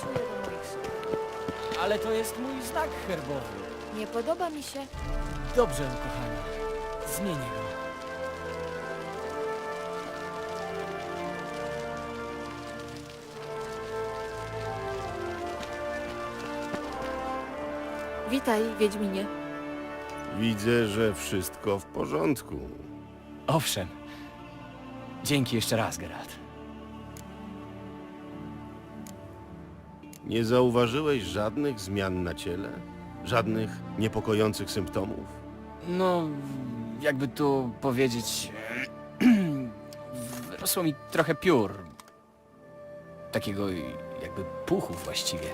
pasuje do moich słów. Ale to jest mój znak herbowy. Nie podoba mi się. Dobrze, ukochana. Zmienię go. Witaj, Wiedźminie. Widzę, że wszystko w porządku. Owszem. Dzięki jeszcze raz, Geralt. Nie zauważyłeś żadnych zmian na ciele? Żadnych niepokojących symptomów? No, jakby tu powiedzieć... Wyrosło mi trochę piór. Takiego jakby puchu właściwie.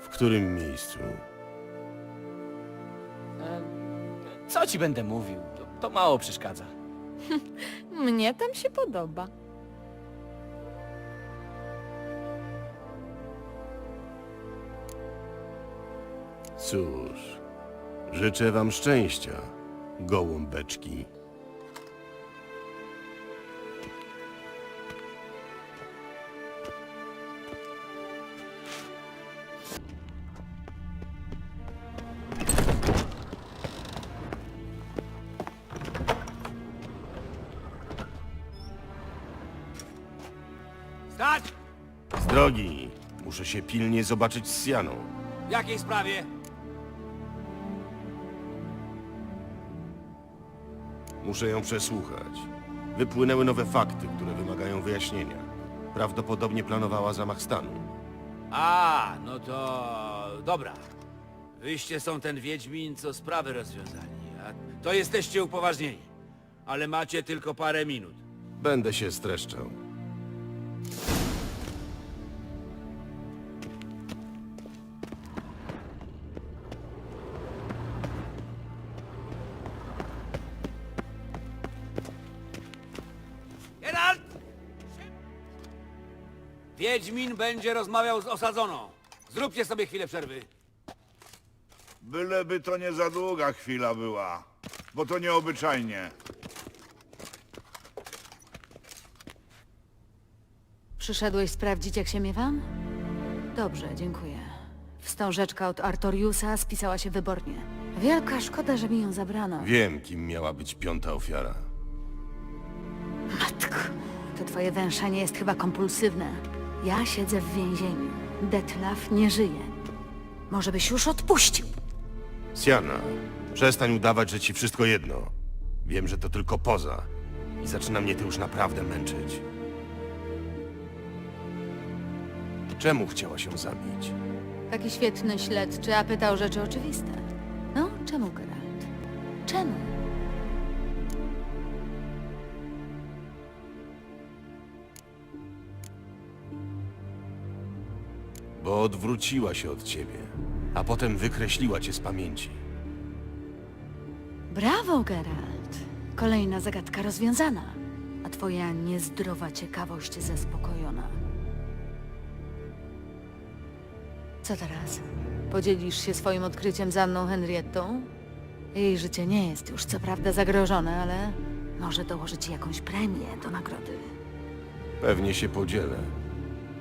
W którym miejscu? E, Co ci będę mówił? To, to mało przeszkadza. Mnie tam się podoba. Cóż, życzę wam szczęścia, gołąbeczki. Stać! Z drogi, muszę się pilnie zobaczyć z Sianą. W jakiej sprawie? Muszę ją przesłuchać. Wypłynęły nowe fakty, które wymagają wyjaśnienia. Prawdopodobnie planowała zamach stanu. A, no to... dobra. Wyście są ten Wiedźmin, co sprawy rozwiązali. A to jesteście upoważnieni. Ale macie tylko parę minut. Będę się streszczał. Wiedźmin będzie rozmawiał z osadzoną. Zróbcie sobie chwilę przerwy. Byleby to nie za długa chwila była, bo to nieobyczajnie. Przyszedłeś sprawdzić, jak się miewam? Dobrze, dziękuję. Wstążeczka od Artoriusa spisała się wybornie. Wielka szkoda, że mi ją zabrano. Wiem, kim miała być piąta ofiara. Matko, to twoje węszenie jest chyba kompulsywne. Ja siedzę w więzieniu. Detlaf nie żyje. Może byś już odpuścił? Siana, przestań udawać, że ci wszystko jedno. Wiem, że to tylko poza. I zaczyna mnie to już naprawdę męczyć. Czemu chciała się zabić? Taki świetny śledczy, a pytał rzeczy oczywiste. No, czemu, Geralt? Czemu? Bo odwróciła się od ciebie, a potem wykreśliła cię z pamięci. Brawo, Geralt. Kolejna zagadka rozwiązana. A twoja niezdrowa ciekawość zaspokojona. Co teraz? Podzielisz się swoim odkryciem z Anną Henriettą? Jej życie nie jest już co prawda zagrożone, ale może dołoży ci jakąś premię do nagrody. Pewnie się podzielę.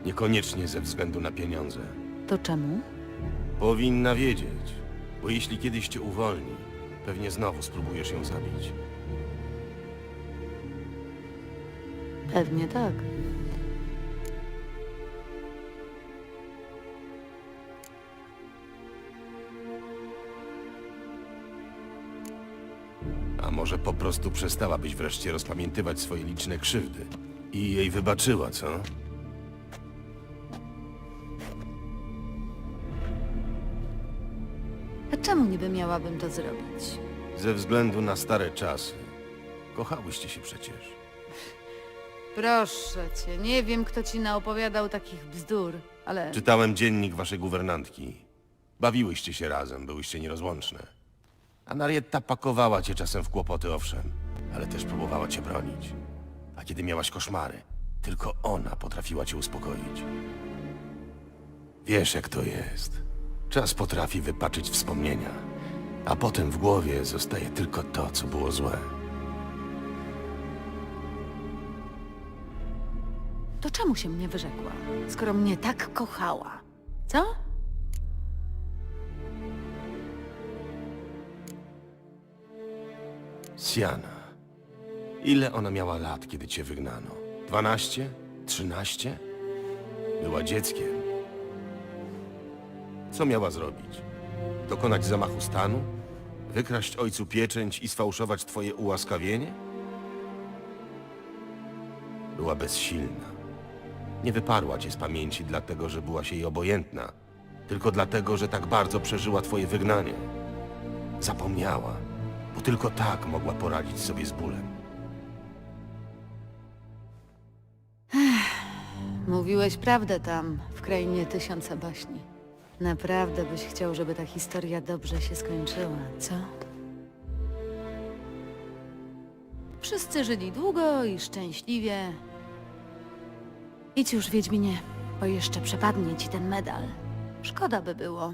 Niekoniecznie ze względu na pieniądze. To czemu? Powinna wiedzieć, bo jeśli kiedyś cię uwolni, Pewnie znowu spróbujesz ją zabić. Pewnie tak. A może po prostu przestałabyś wreszcie rozpamiętywać swoje liczne krzywdy i jej wybaczyła, co? Czemu niby miałabym to zrobić? Ze względu na stare czasy. Kochałyście się przecież. Proszę cię, nie wiem, kto ci naopowiadał takich bzdur, ale... Czytałem dziennik waszej guwernantki. Bawiłyście się razem, byłyście nierozłączne. A Narietta pakowała cię czasem w kłopoty, owszem, ale też próbowała cię bronić. A kiedy miałaś koszmary, tylko ona potrafiła cię uspokoić. Wiesz, jak to jest. Czas potrafi wypaczyć wspomnienia, a potem w głowie zostaje tylko to, co było złe. To czemu się mnie wyrzekła, skoro mnie tak kochała? Co? Siana. Ile ona miała lat, kiedy cię wygnano? Dwanaście? Trzynaście? Była dzieckiem. Co miała zrobić? Dokonać zamachu stanu? Wykraść ojcu pieczęć i sfałszować twoje ułaskawienie? Była bezsilna. Nie wyparła cię z pamięci dlatego, że była się jej obojętna, tylko dlatego, że tak bardzo przeżyła twoje wygnanie. Zapomniała, bo tylko tak mogła poradzić sobie z bólem. Mówiłeś prawdę tam, w krainie tysiąca baśni. Naprawdę byś chciał, żeby ta historia dobrze się skończyła, co? Wszyscy żyli długo i szczęśliwie. Idź już, Wiedźminie, bo jeszcze przepadnie ci ten medal. Szkoda by było.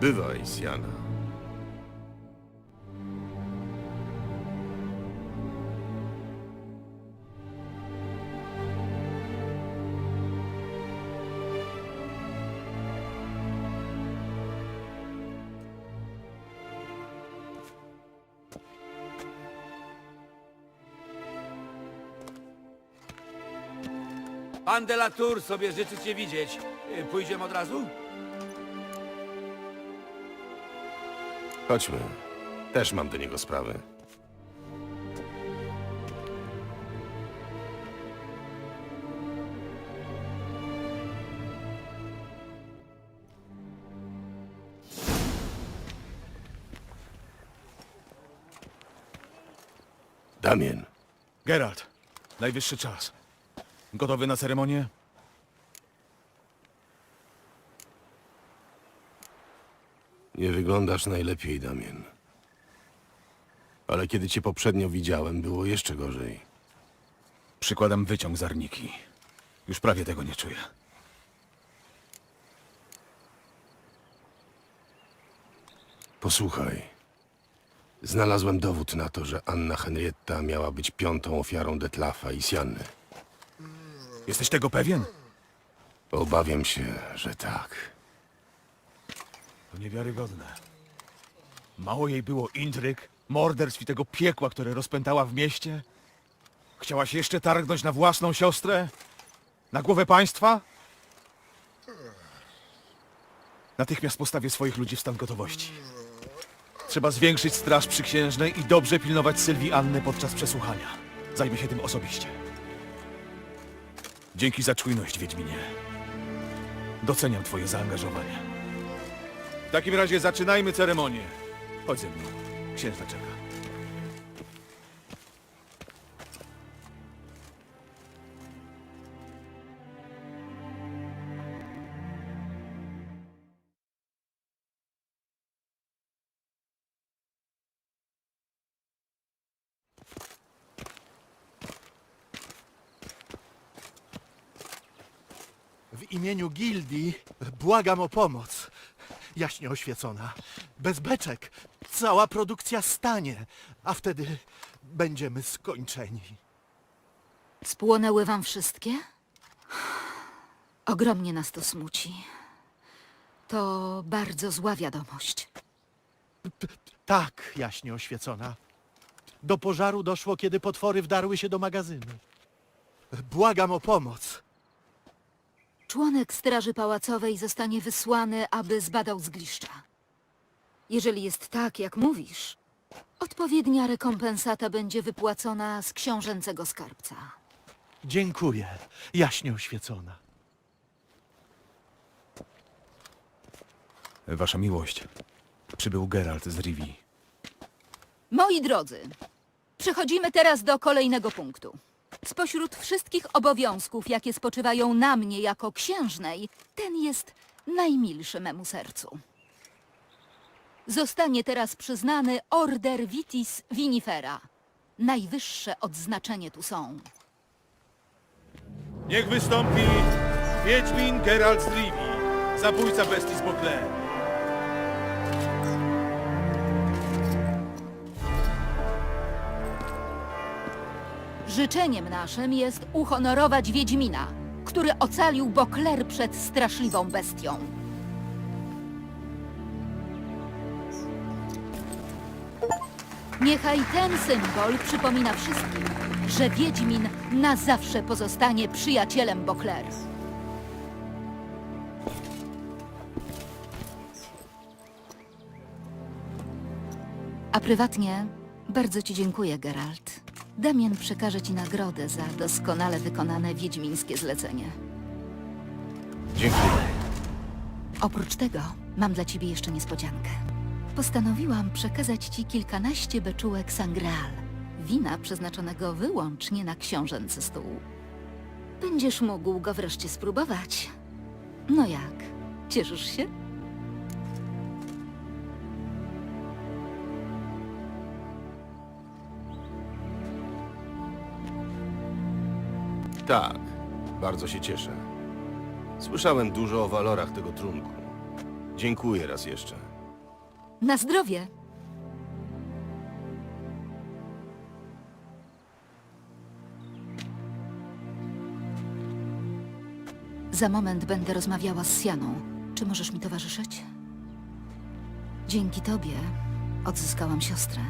Bywaj, Siana. Pan de la Tour sobie życzy cię widzieć. Y, Pójdziemy od razu? Chodźmy. Też mam do niego sprawę. Damien, Geralt, najwyższy czas. Gotowy na ceremonię? nie wyglądasz najlepiej, Damien. Ale kiedy cię poprzednio widziałem, było jeszcze gorzej. Przykładam wyciąg z arniki. Już prawie tego nie czuję. Posłuchaj. Znalazłem dowód na to, że Anna Henrietta miała być piątą ofiarą Detlafa i Sianny. Jesteś tego pewien? Obawiam się, że tak. To niewiarygodne. Mało jej było intryg, morderstw i tego piekła, które rozpętała w mieście? Chciałaś jeszcze targnąć na własną siostrę? Na głowę państwa? Natychmiast postawię swoich ludzi w stan gotowości. Trzeba zwiększyć straż przyksiężnej i dobrze pilnować Sylwii Anny podczas przesłuchania. Zajmę się tym osobiście. Dzięki za czujność, Wiedźminie. Doceniam twoje zaangażowanie. W takim razie zaczynajmy ceremonię. Chodź ze mną. Księżna czeka. Imieniu gildii błagam o pomoc. Jaśnie oświecona. Bez beczek cała produkcja stanie, a wtedy będziemy skończeni. Spłonęły wam wszystkie? Ogromnie nas to smuci. To bardzo zła wiadomość. Tak, jaśnie oświecona. Do pożaru doszło, kiedy potwory wdarły się do magazynu. Błagam o pomoc. Członek Straży Pałacowej zostanie wysłany, aby zbadał zgliszcza. Jeżeli jest tak, jak mówisz, odpowiednia rekompensata będzie wypłacona z książęcego skarbca. Dziękuję, jaśnie oświecona. Wasza miłość. Przybył Geralt z Rivii. Moi drodzy, przechodzimy teraz do kolejnego punktu. Spośród wszystkich obowiązków, jakie spoczywają na mnie jako księżnej, ten jest najmilszy memu sercu. Zostanie teraz przyznany Order Vitis Vinifera. Najwyższe odznaczenie tu są. Niech wystąpi Wiedźmin Geralt z Rivii, zabójca bestii z Beauclair. Życzeniem naszym jest uhonorować Wiedźmina, który ocalił Bokler przed straszliwą bestią. Niechaj ten symbol przypomina wszystkim, że Wiedźmin na zawsze pozostanie przyjacielem Bokler. A prywatnie bardzo Ci dziękuję, Geralt. Damien przekaże Ci nagrodę za doskonale wykonane wiedźmińskie zlecenie. Dziękuję. Oprócz tego mam dla Ciebie jeszcze niespodziankę. Postanowiłam przekazać Ci kilkanaście beczułek sangreal, wina przeznaczonego wyłącznie na książęcy stół. Będziesz mógł go wreszcie spróbować. No jak? Cieszysz się? Tak, bardzo się cieszę. Słyszałem dużo o walorach tego trunku. Dziękuję raz jeszcze. Na zdrowie! Za moment będę rozmawiała z Sianą. Czy możesz mi towarzyszyć? Dzięki tobie odzyskałam siostrę,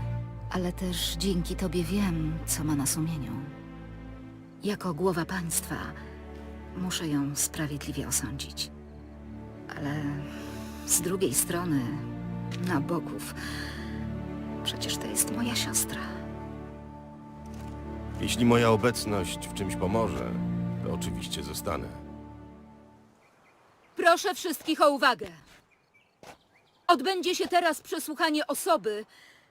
ale też dzięki tobie wiem, co ma na sumieniu. Jako głowa państwa muszę ją sprawiedliwie osądzić. Ale z drugiej strony, na boków, przecież to jest moja siostra. Jeśli moja obecność w czymś pomoże, to oczywiście zostanę. Proszę wszystkich o uwagę. Odbędzie się teraz przesłuchanie osoby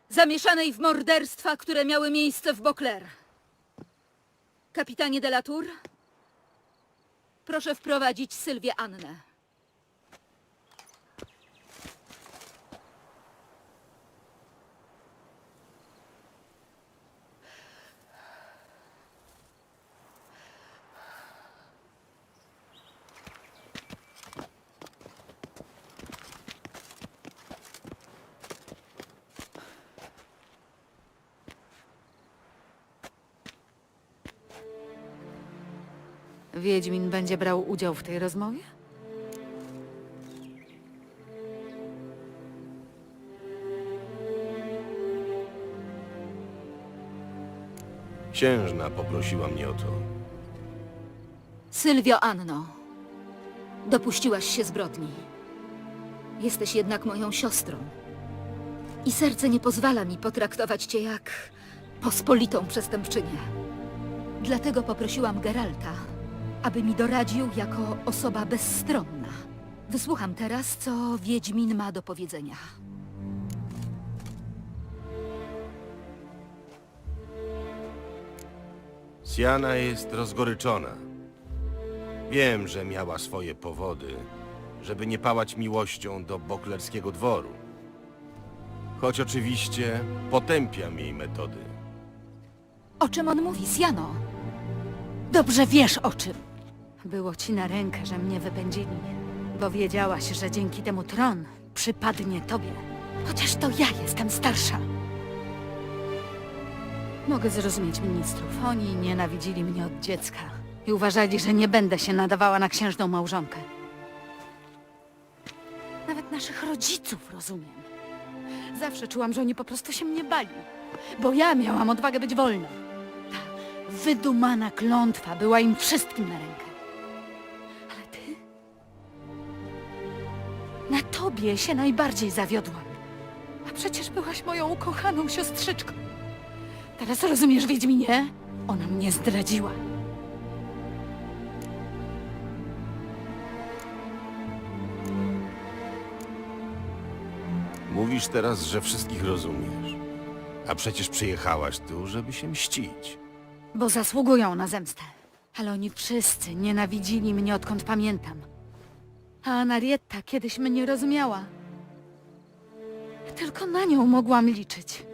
zamieszanej w morderstwa, które miały miejsce w Bokler. Kapitanie de la Tour, proszę wprowadzić Sylwię Annę. Wiedźmin będzie brał udział w tej rozmowie? Księżna poprosiła mnie o to. Sylwio Anno, dopuściłaś się zbrodni. Jesteś jednak moją siostrą. I serce nie pozwala mi potraktować cię jak pospolitą przestępczynię. Dlatego poprosiłam Geralta, aby mi doradził jako osoba bezstronna. Wysłucham teraz, co Wiedźmin ma do powiedzenia. Siana jest rozgoryczona. Wiem, że miała swoje powody, żeby nie pałać miłością do boklerskiego dworu. Choć oczywiście potępiam jej metody. O czym on mówi, Siano? Dobrze wiesz o czym. Było ci na rękę, że mnie wypędzili, bo wiedziałaś, że dzięki temu tron przypadnie tobie. Chociaż to ja jestem starsza. Mogę zrozumieć ministrów. Oni nienawidzili mnie od dziecka i uważali, że nie będę się nadawała na księżną małżonkę. Nawet naszych rodziców rozumiem. Zawsze czułam, że oni po prostu się mnie bali. Bo ja miałam odwagę być wolna. Ta wydumana klątwa była im wszystkim na rękę. Na tobie się najbardziej zawiodłam. A przecież byłaś moją ukochaną siostrzyczką. Teraz rozumiesz, Wiedźminie? Ona mnie zdradziła. Mówisz teraz, że wszystkich rozumiesz. A przecież przyjechałaś tu, żeby się mścić. Bo zasługują na zemstę. Ale oni wszyscy nienawidzili mnie odkąd pamiętam. A Anarietta kiedyś mnie rozumiała. Tylko na nią mogłam liczyć.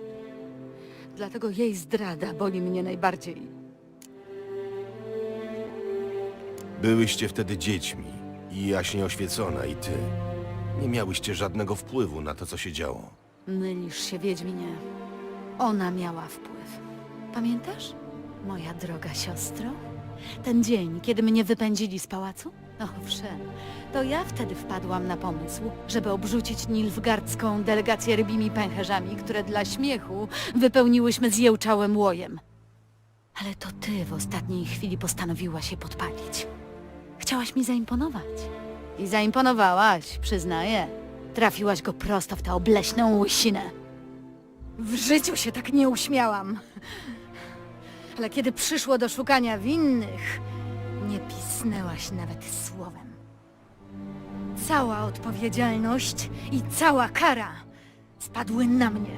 Dlatego jej zdrada boli mnie najbardziej. Byłyście wtedy dziećmi i jaśnie oświecona i ty. Nie miałyście żadnego wpływu na to, co się działo. Mylisz się, Wiedźminie. Ona miała wpływ. Pamiętasz? Moja droga siostro? Ten dzień, kiedy mnie wypędzili z pałacu? Owszem, to ja wtedy wpadłam na pomysł, żeby obrzucić nilfgardzką delegację rybimi pęcherzami, które dla śmiechu wypełniłyśmy zjełczałym łojem. Ale to ty w ostatniej chwili postanowiłaś się podpalić. Chciałaś mi zaimponować. I zaimponowałaś, przyznaję. Trafiłaś go prosto w tę obleśną łysinę. W życiu się tak nie uśmiałam. Ale kiedy przyszło do szukania winnych, nie pisnęłaś nawet słowem. Cała odpowiedzialność i cała kara spadły na mnie.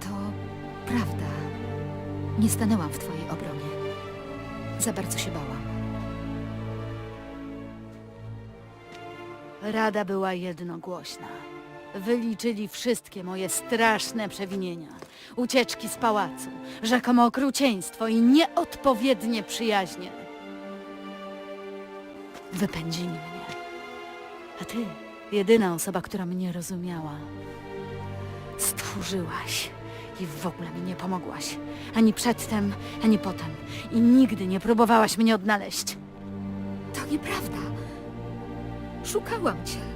To prawda. Nie stanęłam w twojej obronie. Za bardzo się bałam. Rada była jednogłośna. Wyliczyli wszystkie moje straszne przewinienia. Ucieczki z pałacu, rzekomo okrucieństwo i nieodpowiednie przyjaźnie. Wypędzili mnie. A ty, jedyna osoba, która mnie rozumiała, stchórzyłaś i w ogóle mi nie pomogłaś. Ani przedtem, ani potem. I nigdy nie próbowałaś mnie odnaleźć. To nieprawda. Szukałam cię.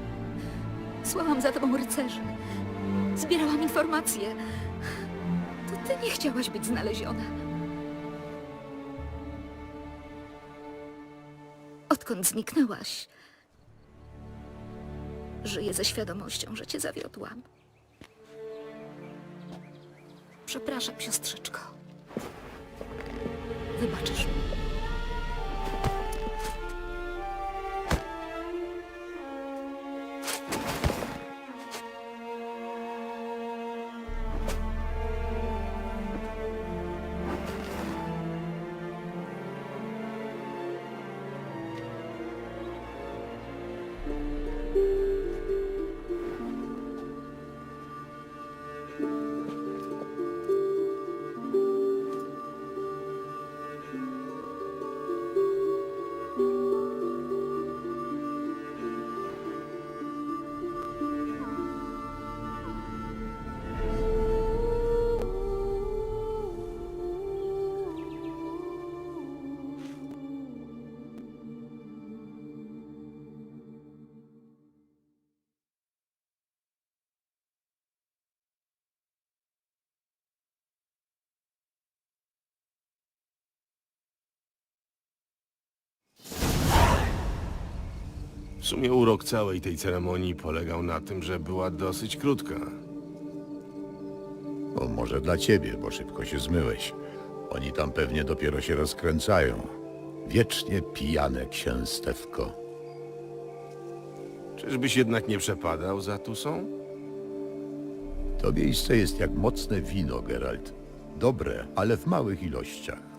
Słałam za tobą rycerzy. Zbierałam informacje. To ty nie chciałaś być znaleziona. Odkąd zniknęłaś, żyję ze świadomością, że cię zawiodłam. Przepraszam, siostrzyczko. Wybaczysz mi. Sumie urok całej tej ceremonii polegał na tym, że była dosyć krótka. O, może dla ciebie, bo szybko się zmyłeś. Oni tam pewnie dopiero się rozkręcają. Wiecznie pijane księstewko. Czyżbyś jednak nie przepadał za Tusą? To miejsce jest jak mocne wino, Geralt. Dobre, ale w małych ilościach.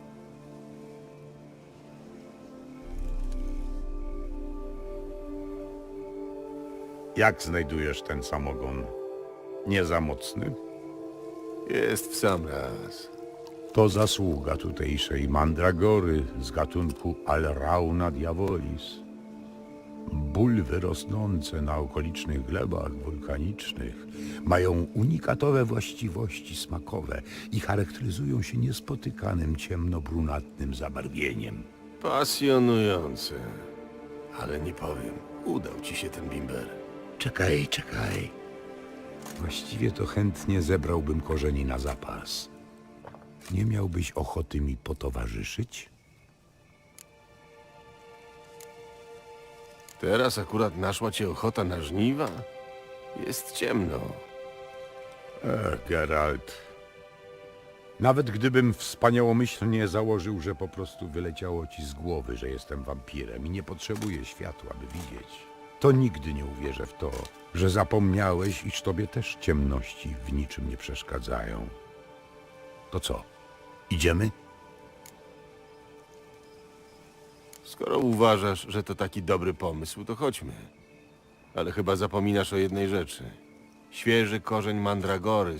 Jak znajdujesz ten samogon? Nie za mocny? Jest w sam raz. To zasługa tutejszej mandragory z gatunku Alrauna diabolis. Bulwy rosnące na okolicznych glebach wulkanicznych mają unikatowe właściwości smakowe i charakteryzują się niespotykanym ciemnobrunatnym zabarwieniem. Pasjonujące. Ale nie powiem, udał ci się ten bimber. Czekaj, czekaj. Właściwie to chętnie zebrałbym korzeni na zapas. Nie miałbyś ochoty mi potowarzyszyć? Teraz akurat naszła cię ochota na żniwa? Jest ciemno. Ech, Geralt. Nawet gdybym wspaniałomyślnie założył, że po prostu wyleciało ci z głowy, że jestem wampirem i nie potrzebuję światła, by widzieć, to nigdy nie uwierzę w to, że zapomniałeś, iż tobie też ciemności w niczym nie przeszkadzają. To co? Idziemy? Skoro uważasz, że to taki dobry pomysł, to chodźmy. Ale chyba zapominasz o jednej rzeczy. Świeży korzeń mandragory z